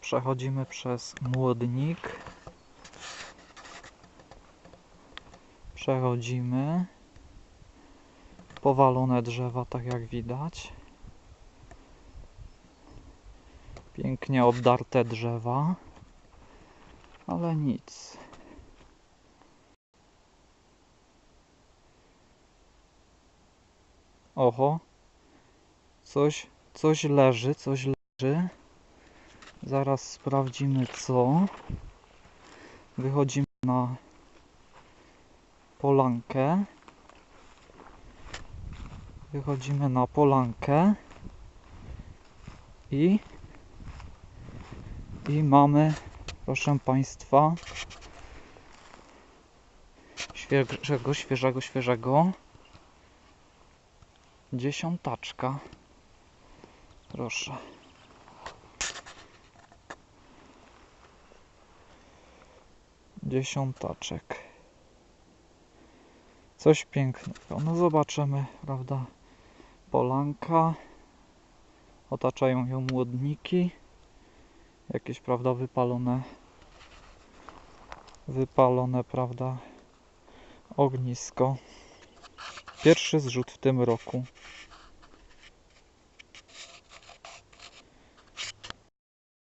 Przechodzimy przez młodnik. Przechodzimy. Powalone drzewa, tak jak widać. Pięknie obdarte drzewa, ale nic. Oho, coś, coś leży, coś leży. Zaraz sprawdzimy co. Wychodzimy na polankę. Wychodzimy na polankę i i mamy, proszę Państwa, świeżego, świeżego, świeżego dziesiątaczka. Proszę. Dziesiątaczek. Coś pięknego. No zobaczymy, prawda? Polanka. Otaczają ją młodniki. Jakieś, prawda, wypalone. Wypalone, prawda? Ognisko. Pierwszy zrzut w tym roku.